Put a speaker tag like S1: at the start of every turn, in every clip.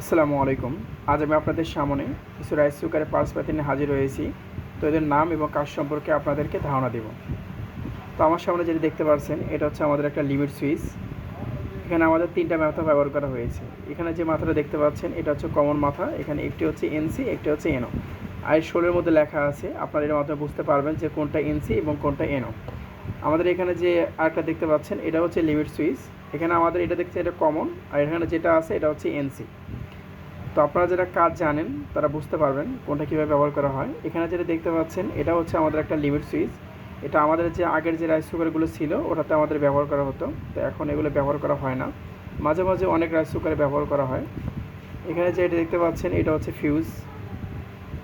S1: আসসালামু আলাইকুম। আজ আমি আপনাদের সামনে কিছু রাইস কুকারের পার্স পাতি নিয়ে হাজির হয়েছি। তো এদের নাম এবং কাজ সম্পর্কে আপনাদেরকে ধারণা দেব। তো আমার সামনে যেটা দেখতে পাচ্ছেন, এটা হচ্ছে আমাদের একটা লিমিট সুইচ। এখানে আমাদের তিনটা মাথা ব্যবহার করা হয়েছে। এখানে যে মাথাটা দেখতে পাচ্ছেন, এটা হচ্ছে কমন মাথা। এখানে একটি হচ্ছে এনসি একটি হচ্ছে এনও আর ষোলোর মধ্যে লেখা আছে, আপনারা এর মাধ্যমে বুঝতে পারবেন যে কোনটা এনসি এবং কোনটা এনও আমাদের এখানে যে আরেকটা দেখতে পাচ্ছেন, এটা হচ্ছে লিমিট সুইচ। এখানে আমাদের এটা দেখতে এটা কমন, আর এখানে যেটা আছে, এটা হচ্ছে এনসি তো আপনারা যারা কাজ জানেন, তারা বুঝতে পারবেন কোনটা কীভাবে ব্যবহার করা হয়। এখানে যেটা দেখতে পাচ্ছেন, এটা হচ্ছে আমাদের একটা লিমিট সুইচ এটা আমাদের যে আগের যে রাইস কুকারগুলো ছিল, ওটাতে আমাদের ব্যবহার করা হতো, তো এখন এগুলো ব্যবহার করা হয় না। মাঝে মাঝে অনেক রাইস কুকারে ব্যবহার করা হয়। এখানে যে এটা দেখতে পাচ্ছেন, এটা হচ্ছে ফিউজ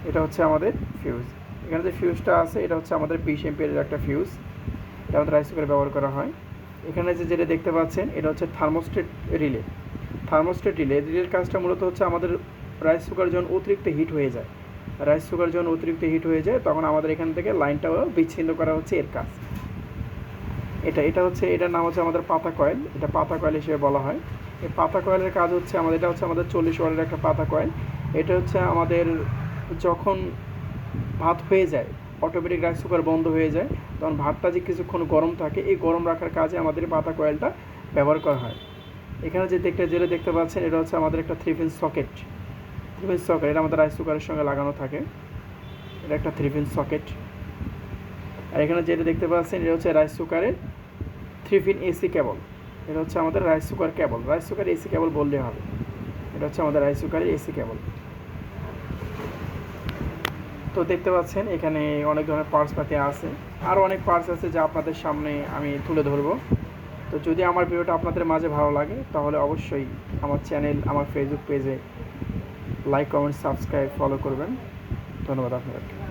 S1: এটা হচ্ছে আমাদের ফিউজ এখানে যে ফিউজটা আছে, এটা হচ্ছে আমাদের বিশ এমপিয়ারের একটা ফিউজ এটা আমাদের রাইস কুকারে ব্যবহার করা হয়। এখানে যে যেটা দেখতে পাচ্ছেন, এটা হচ্ছে থার্মোস্টেট রিলে থার্মোস্টেট রিলে, রিলের কাজটা মূলত হচ্ছে আমাদের রাইস কুকার যখন অতিরিক্ত হিট হয়ে যায় রাইস কুকার যখন অতিরিক্ত হিট হয়ে যায়, তখন আমাদের এখান থেকে লাইনটাও বিচ্ছিন্ন করা হচ্ছে এর কাজ। এটা এটা হচ্ছে, এটার নাম হচ্ছে আমাদের পাতা কয়েল এটা পাতা কয়েল হিসেবে বলা হয়। এই পাতা কয়েলের কাজ হচ্ছে আমাদের, এটা হচ্ছে আমাদের চল্লিশ ওয়ার্ডের একটা পাতা কয়েল এটা হচ্ছে আমাদের যখন ভাত হয়ে যায় অটোমেটিক রাইস কুকার বন্ধ হয়ে যায়, তখন ভাতটা যে কিছুক্ষণ গরম থাকে, এই গরম রাখার কাজে আমাদের পাতা কয়েলটা ব্যবহার করা হয়। এখানে যে দেখতে যেটা দেখতে পাচ্ছেন, এটা হচ্ছে আমাদের একটা three pin socket three pin socket এটা আমাদের রাইস কুকারের সঙ্গে লাগানো থাকে। এটা একটা থ্রি পিন সকেট আর এখানে যেটা দেখতে পাচ্ছেন, এটা হচ্ছে রাইস কুকারের থ্রি পিন এসি কেবল এটা হচ্ছে আমাদের rice cooker cable rice cooker AC cable বললে হবে। এটা হচ্ছে আমাদের রাইস কুকারের এসি কেবল তো দেখতে পাচ্ছেন, এখানে অনেক ধরনের পার্টস পাতি আছে। আরও অনেক পার্টস আছে যা আপনাদের সামনে আমি তুলে ধরবো। তো যদি আমার ভিডিওটা আপনাদের মাঝে ভালো লাগে, তাহলে অবশ্যই আমার চ্যানেল, আমার ফেসবুক পেজে লাইক কমেন্ট সাবস্ক্রাইব ফলো করবেন। ধন্যবাদ আপনাদেরকে।